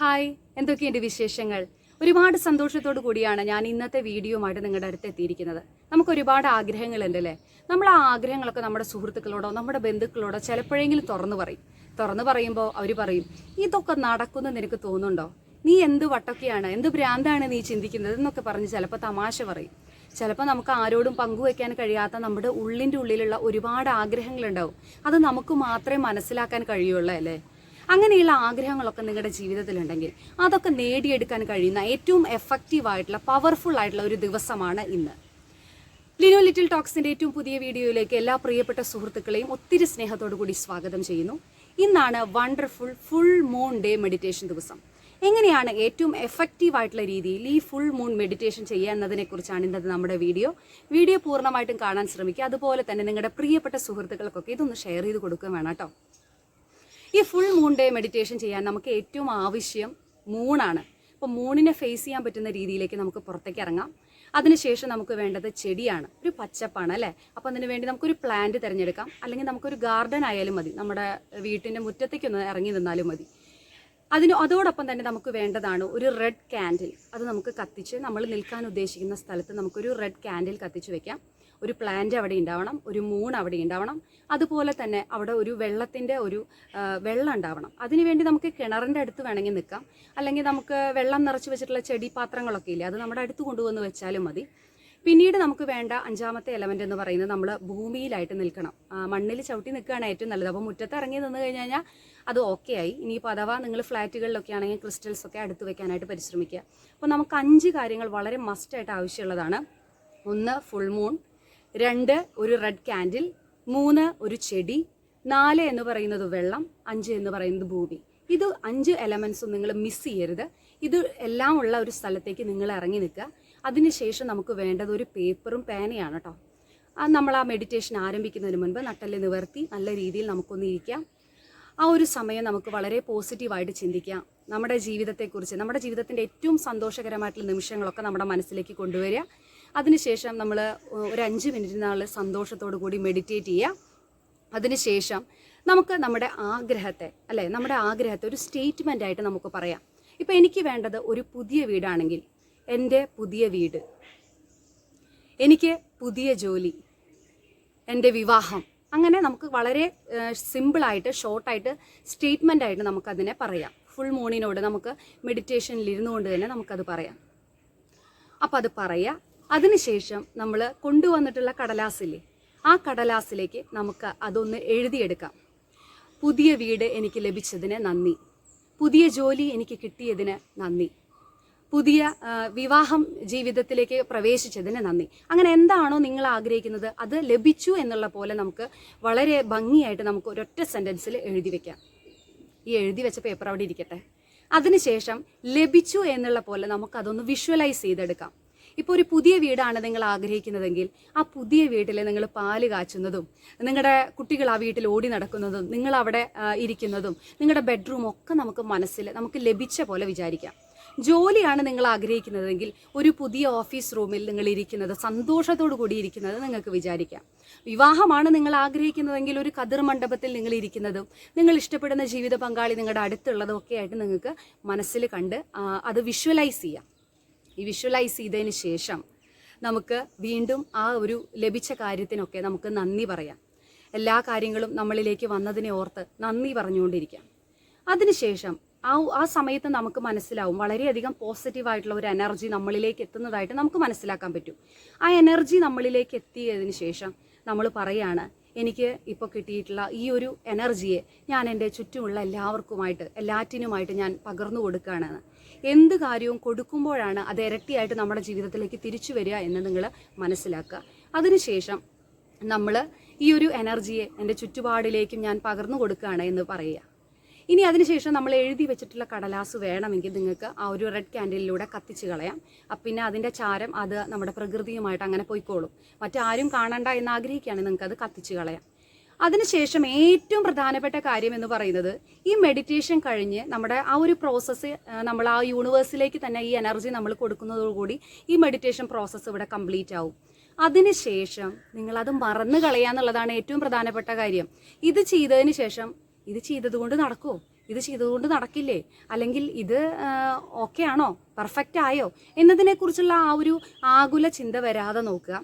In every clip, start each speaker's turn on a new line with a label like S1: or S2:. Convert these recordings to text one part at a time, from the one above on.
S1: Hi എന്തൊക്കെയുണ്ട് വിശേഷങ്ങൾ? ഒരുപാട് സന്തോഷത്തോടു കൂടിയാണ് ഞാൻ ഇന്നത്തെ വീഡിയോയുമായിട്ട് നിങ്ങളുടെ അടുത്ത് എത്തിയിരിക്കുന്നത് നമുക്ക് ഒരുപാട് ആഗ്രഹങ്ങളുണ്ട് അല്ലേ നമ്മൾ ആ ആഗ്രഹങ്ങളൊക്കെ നമ്മുടെ സുഹൃത്തുക്കളോടോ നമ്മുടെ ബന്ധുക്കളോടോ ചിലപ്പോഴെങ്കിലും തുറന്നു പറയും. തുറന്നു പറയുമ്പോൾ അവർ പറയും ഇതൊക്കെ നടക്കുമെന്ന് നിനക്ക് തോന്നുന്നുണ്ടോ? നീ എന്ത് വട്ടൊക്കെയാണ് എന്ത് ഭ്രാന്താണ് നീ ചിന്തിക്കുന്നത്? എന്നൊക്കെ പറഞ്ഞ് ചിലപ്പോൾ തമാശ പറയും. ചിലപ്പോൾ നമുക്ക് ആരോടും പങ്കുവെക്കാൻ കഴിയാത്ത നമ്മുടെ ഉള്ളിന്റെ ഉള്ളിലുള്ള ഒരുപാട് ആഗ്രഹങ്ങളുണ്ടാവും. അത് നമുക്ക് മാത്രമേ മനസ്സിലാക്കാൻ കഴിയുള്ളൂ അല്ലേ? അങ്ങനെയുള്ള ആഗ്രഹങ്ങളൊക്കെ നിങ്ങളുടെ ജീവിതത്തിലുണ്ടെങ്കിൽ അതൊക്കെ നേടിയെടുക്കാൻ കഴിയുന്ന ഏറ്റവും എഫക്റ്റീവ് ആയിട്ടുള്ള പവർഫുൾ ആയിട്ടുള്ള ഒരു ദിവസമാണ് ഇന്ന്. ലിനോ ലിറ്റിൽ ടോക്സിന്റെ ഏറ്റവും പുതിയ വീഡിയോയിലേക്ക് എല്ലാ പ്രിയപ്പെട്ട സുഹൃത്തുക്കളെയും ഒത്തിരി സ്നേഹത്തോടു കൂടി സ്വാഗതം ചെയ്യുന്നു. ഇന്നാണ് wonderful full moon day meditation ദിവസം. എങ്ങനെയാണ് ഏറ്റവും എഫക്റ്റീവ് ആയിട്ടുള്ള രീതിയിൽ ഈ ഫുൾ മൂൺ മെഡിറ്റേഷൻ ചെയ്യുക എന്നതിനെ കുറിച്ചാണ് ഇന്നത്തെ നമ്മുടെ വീഡിയോ. വീഡിയോ പൂർണമായിട്ടും കാണാൻ ശ്രമിക്കുക. അതുപോലെ തന്നെ നിങ്ങളുടെ പ്രിയപ്പെട്ട സുഹൃത്തുക്കൾക്കൊക്കെ ഇതൊന്ന് ഷെയർ ചെയ്ത് കൊടുക്കുകയും വേണം കേട്ടോ. ഈ ഫുൾ മൂൺ ഡേ മെഡിറ്റേഷൻ ചെയ്യാൻ നമുക്ക് ഏറ്റവും ആവശ്യം മൂണാണ് അപ്പോൾ മൂണിനെ ഫേസ് ചെയ്യാൻ പറ്റുന്ന രീതിയിലേക്ക് നമുക്ക് പുറത്തേക്ക് ഇറങ്ങാം. അതിനുശേഷം നമുക്ക് വേണ്ടത് ചെടിയാണ്. ഒരു പച്ചപ്പാണ് അല്ലേ? അപ്പോൾ അതിന് വേണ്ടി നമുക്കൊരു പ്ലാന്റ് തിരഞ്ഞെടുക്കാം. അല്ലെങ്കിൽ നമുക്കൊരു ഗാർഡൻ ആയാലും മതി. നമ്മുടെ വീട്ടിന്റെ മുറ്റത്തേക്കൊന്ന് ഇറങ്ങി നിന്നാലും മതി. അതിന് അതോടൊപ്പം തന്നെ നമുക്ക് വേണ്ടതാണ് ഒരു റെഡ് കാൻഡിൽ അത് നമുക്ക് കത്തിച്ച് നമ്മൾ നിൽക്കാൻ ഉദ്ദേശിക്കുന്ന സ്ഥലത്ത് നമുക്കൊരു റെഡ് കാൻഡിൽ കത്തിച്ച് വെക്കാം. ഒരു പ്ലാന്റ് അവിടെ ഉണ്ടാവണം ഒരു മൂൺ അവിടെ ഉണ്ടാവണം. അതുപോലെ തന്നെ അവിടെ ഒരു വെള്ളത്തിന്റെ ഒരു വെള്ളം ഉണ്ടാവണം. അതിനുവേണ്ടി നമുക്ക് കിണറിന്റെ അടുത്ത് വേണമെങ്കിൽ നിൽക്കാം. അല്ലെങ്കിൽ നമുക്ക് വെള്ളം നിറച്ച് വെച്ചിട്ടുള്ള ചെടി പാത്രങ്ങളൊക്കെ ഇല്ലേ അത് നമ്മുടെ അടുത്ത് കൊണ്ടുവന്ന് വെച്ചാലും മതി. പിന്നീട് നമുക്ക് വേണ്ട അഞ്ചാമത്തെ എലമെന്റ് എന്ന് പറയുന്നത് നമ്മൾ ഭൂമിയിലായിട്ട് നിൽക്കണം. മണ്ണിൽ ചവിട്ടി നിൽക്കുകയാണ് ഏറ്റവും നല്ലത്. അപ്പോൾ മുറ്റത്ത് ഇറങ്ങി നിന്ന് കഴിഞ്ഞ് കഴിഞ്ഞാൽ അത് ഓക്കെ ആയി. ഇനിയിപ്പോൾ അഥവാ നിങ്ങൾ ഫ്ലാറ്റുകളിലൊക്കെ ആണെങ്കിൽ ക്രിസ്റ്റൽസ് ഒക്കെ അടുത്ത് വെക്കാനായിട്ട് പരിശ്രമിക്കുക. അപ്പോൾ നമുക്ക് അഞ്ച് കാര്യങ്ങൾ വളരെ മസ്റ്റായിട്ട് ആവശ്യമുള്ളതാണ്. ഒന്ന് ഫുൾ മൂൺ രണ്ട് ഒരു റെഡ് കാൻഡിൽ മൂന്ന് ഒരു ചെടി നാല് എന്ന് പറയുന്നത് വെള്ളം അഞ്ച് എന്ന് പറയുന്നത് ഭൂമി. ഇത് അഞ്ച് എലമെൻസും നിങ്ങൾ മിസ് ചെയ്യരുത്. ഇത് എല്ലാം ഉള്ള ഒരു സ്ഥലത്തേക്ക് നിങ്ങൾ ഇറങ്ങി നിൽക്കുക. അതിനുശേഷം നമുക്ക് വേണ്ടത് ഒരു പേപ്പറും പേനയാണ് കേട്ടോ നമ്മൾ ആ മെഡിറ്റേഷൻ ആരംഭിക്കുന്നതിന് മുൻപ് നട്ടൽ നിവർത്തി നല്ല രീതിയിൽ നമുക്കൊന്ന് ഇരിക്കാം. ആ ഒരു സമയം നമുക്ക് വളരെ പോസിറ്റീവായിട്ട് ചിന്തിക്കാം. നമ്മുടെ ജീവിതത്തെക്കുറിച്ച് നമ്മുടെ ജീവിതത്തിന്റെ ഏറ്റവും സന്തോഷകരമായിട്ടുള്ള നിമിഷങ്ങളൊക്കെ നമ്മുടെ മനസ്സിലേക്ക് കൊണ്ടുവരിക. അതിനുശേഷം നമ്മൾ ഒരു അഞ്ച് മിനിറ്റ് നാൾ സന്തോഷത്തോടു കൂടി മെഡിറ്റേറ്റ് ചെയ്യുക അതിനുശേഷം നമുക്ക് നമ്മുടെ ആഗ്രഹത്തെ അല്ലെ? നമ്മുടെ ആഗ്രഹത്തെ ഒരു സ്റ്റേറ്റ്മെന്റ് ആയിട്ട് നമുക്ക് പറയാം. ഇപ്പം എനിക്ക് വേണ്ടത് ഒരു പുതിയ വീടാണെങ്കിൽ എന്റെ പുതിയ വീട് എനിക്ക് പുതിയ ജോലി എന്റെ വിവാഹം അങ്ങനെ നമുക്ക് വളരെ സിമ്പിളായിട്ട് ഷോർട്ടായിട്ട് സ്റ്റേറ്റ്മെന്റ് ആയിട്ട് നമുക്കതിനെ പറയാം. ഫുൾ മൂണിനോട് നമുക്ക് മെഡിറ്റേഷനിൽ ഇരുന്നുകൊണ്ട് തന്നെ നമുക്കത് പറയാം. അപ്പോൾ അത് പറയാം അതിനുശേഷം നമ്മൾ കൊണ്ടുവന്നിട്ടുള്ള കടലാസില്ലേ ആ കടലാസിലേക്ക് നമുക്ക് അതൊന്ന് എഴുതിയെടുക്കാം. പുതിയ വീട് എനിക്ക് ലഭിച്ചതിന് നന്ദി. പുതിയ ജോലി എനിക്ക് കിട്ടിയതിന് നന്ദി. പുതിയ വിവാഹം ജീവിതത്തിലേക്ക് പ്രവേശിച്ചതിന് നന്ദി. അങ്ങനെ എന്താണോ നിങ്ങൾ ആഗ്രഹിക്കുന്നത് അത് ലഭിച്ചു എന്നുള്ള പോലെ നമുക്ക് വളരെ ഭംഗിയായിട്ട് നമുക്ക് ഒരൊറ്റ സെന്റൻസിൽ എഴുതി വെക്കാം. ഈ എഴുതി വെച്ച പേപ്പർ അവിടെ ഇരിക്കട്ടെ. അതിനുശേഷം ലഭിച്ചു എന്നുള്ള പോലെ നമുക്കതൊന്ന് വിഷ്വലൈസ് ചെയ്തെടുക്കാം. ഇപ്പോൾ ഒരു പുതിയ വീടാണ് നിങ്ങൾ ആഗ്രഹിക്കുന്നതെങ്കിൽ ആ പുതിയ വീട്ടിൽ നിങ്ങൾ പാൽ കാച്ചുന്നതും നിങ്ങളുടെ കുട്ടികൾ ആ വീട്ടിൽ ഓടി നടക്കുന്നതും നിങ്ങൾ അവിടെ ഇരിക്കുന്നതും നിങ്ങളുടെ ബെഡ്റൂം ഒക്കെ നമുക്ക് മനസ്സിൽ നമുക്ക് ലഭിച്ച പോലെ വിചാരിക്കാം. ജോലിയാണ് നിങ്ങൾ ആഗ്രഹിക്കുന്നതെങ്കിൽ ഒരു പുതിയ ഓഫീസ് റൂമിൽ നിങ്ങൾ ഇരിക്കുന്നത് സന്തോഷത്തോടു കൂടി ഇരിക്കുന്നത് നിങ്ങൾക്ക് വിചാരിക്കാം. വിവാഹമാണ് നിങ്ങൾ ആഗ്രഹിക്കുന്നതെങ്കിൽ ഒരു കതിർ മണ്ഡപത്തിൽ നിങ്ങൾ ഇരിക്കുന്നതും നിങ്ങൾ ഇഷ്ടപ്പെടുന്ന ജീവിത പങ്കാളി നിങ്ങളുടെ അടുത്തുള്ളതും ഒക്കെ ആയിട്ട് നിങ്ങൾക്ക് മനസ്സിൽ കണ്ട് അത് വിഷ്വലൈസ് ചെയ്യാം. ഈ വിഷ്വലൈസ് ചെയ്തതിന് ശേഷം നമുക്ക് വീണ്ടും ആ ഒരു ലഭിച്ച കാര്യത്തിനൊക്കെ നമുക്ക് നന്ദി പറയാം. എല്ലാ കാര്യങ്ങളും നമ്മളിലേക്ക് വന്നതിനെ ഓർത്ത് നന്ദി പറഞ്ഞുകൊണ്ടിരിക്കാം. അതിനുശേഷം ആ ആ സമയത്ത് നമുക്ക് മനസ്സിലാവും വളരെയധികം പോസിറ്റീവായിട്ടുള്ള ഒരു എനർജി നമ്മളിലേക്ക് എത്തുന്നതായിട്ട് നമുക്ക് മനസ്സിലാക്കാൻ പറ്റും. ആ എനർജി നമ്മളിലേക്ക് എത്തിയതിന് ശേഷം നമ്മൾ പറയാണ് എനിക്ക് ഇപ്പോൾ കിട്ടിയിട്ടുള്ള ഈ ഒരു എനർജിയെ ഞാൻ എന്റെ ചുറ്റുമുള്ള എല്ലാവർക്കുമായിട്ട് എല്ലാറ്റിനുമായിട്ട് ഞാൻ പകർന്നു കൊടുക്കുകയാണെന്ന് എന്ത് കാര്യവും കൊടുക്കുമ്പോഴാണ് അത് ഇരട്ടിയായിട്ട് നമ്മുടെ ജീവിതത്തിലേക്ക് തിരിച്ചു വരിക എന്ന് നിങ്ങൾ മനസ്സിലാക്കുക. അതിനുശേഷം നമ്മൾ ഈ ഒരു എനർജിയെ എന്റെ ചുറ്റുപാടിലേക്കും ഞാൻ പകർന്നു കൊടുക്കുകയാണ് എന്ന് പറയുക. ഇനി അതിനുശേഷം നമ്മൾ എഴുതി വെച്ചിട്ടുള്ള കടലാസ് വേണമെങ്കിൽ നിങ്ങൾക്ക് ആ ഒരു റെഡ് ക്യാൻഡിലൂടെ കത്തിച്ച് കളയാം. പിന്നെ അതിന്റെ ചാരം അത് നമ്മുടെ പ്രകൃതിയുമായിട്ട് അങ്ങനെ പോയിക്കോളും. മറ്റാരും കാണണ്ട എന്ന് ആഗ്രഹിക്കുകയാണെങ്കിൽ നിങ്ങൾക്ക് അത് കത്തിച്ച് കളയാം. അതിനുശേഷം ഏറ്റവും പ്രധാനപ്പെട്ട കാര്യം എന്ന് പറയുന്നത് ഈ മെഡിറ്റേഷൻ കഴിഞ്ഞ് നമ്മുടെ ആ ഒരു പ്രോസസ്സ് നമ്മൾ ആ യൂണിവേഴ്സിലേക്ക് തന്നെ ഈ എനർജി നമ്മൾ കൊടുക്കുന്നതോടുകൂടി ഈ മെഡിറ്റേഷൻ പ്രോസസ്സ് ഇവിടെ കംപ്ലീറ്റ് ആവും. അതിനുശേഷം നിങ്ങളത് മറന്നു കളയാന്നുള്ളതാണ് ഏറ്റവും പ്രധാനപ്പെട്ട കാര്യം. ഇത് ചെയ്തതിന് ശേഷം ഇത് ചെയ്തതുകൊണ്ട് നടക്കുമോ ഇത് ചെയ്തതുകൊണ്ട് നടക്കില്ലേ? അല്ലെങ്കിൽ ഇത് ഓക്കെ ആണോ? പെർഫെക്റ്റ് ആയോ? എന്നതിനെക്കുറിച്ചുള്ള ആ ഒരു ആകുല ചിന്ത വരാതെ നോക്കുക.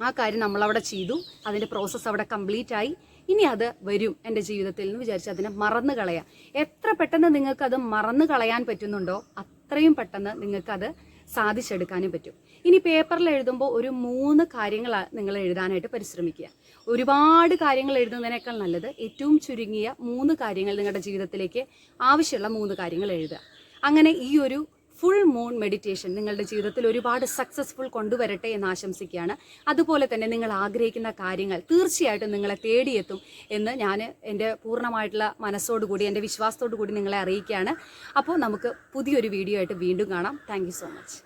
S1: ആ കാര്യം നമ്മളവിടെ ചെയ്തു. അതിന്റെ പ്രോസസ്സ് അവിടെ കംപ്ലീറ്റ് ആയി. ഇനി അത് വരും എന്റെ ജീവിതത്തിൽ എന്ന് വിചാരിച്ച് അതിനെ മറന്നു കളയാം. എത്ര പെട്ടെന്ന് നിങ്ങൾക്ക് അത് മറന്നു കളയാൻ പറ്റുന്നുണ്ടോ? അത്രയും പെട്ടെന്ന് നിങ്ങൾക്കത് സാധിച്ചെടുക്കാനും പറ്റും. ഇനി പേപ്പറിൽ എഴുതുമ്പോൾ ഒരു മൂന്ന് കാര്യങ്ങൾ നിങ്ങൾ എഴുതാനായിട്ട് പരിശ്രമിക്കുക. ഒരുപാട് കാര്യങ്ങൾ എഴുതുന്നതിനേക്കാൾ നല്ലത് ഏറ്റവും ചുരുങ്ങിയ മൂന്ന് കാര്യങ്ങൾ നിങ്ങളുടെ ജീവിതത്തിലേക്ക് ആവശ്യമുള്ള മൂന്ന് കാര്യങ്ങൾ എഴുതുക. അങ്ങനെ ഈ ഒരു ഫുൾ മൂൺ മെഡിറ്റേഷൻ നിങ്ങളുടെ ജീവിതത്തിൽ ഒരുപാട് സക്സസ്ഫുൾ കൊണ്ടുവരട്ടെ എന്ന് ആശംസിക്കുകയാണ്. അതുപോലെ തന്നെ നിങ്ങൾ ആഗ്രഹിക്കുന്ന കാര്യങ്ങൾ തീർച്ചയായിട്ടും നിങ്ങളെ തേടിയെത്തും എന്ന് ഞാൻ എന്റെ പൂർണമായിട്ടുള്ള മനസ്സോടുകൂടി എന്റെ വിശ്വാസത്തോടു കൂടി നിങ്ങളെ അറിയിക്കുകയാണ്. അപ്പോൾ നമുക്ക് പുതിയൊരു വീഡിയോ ആയിട്ട് വീണ്ടും കാണാം. Thank so much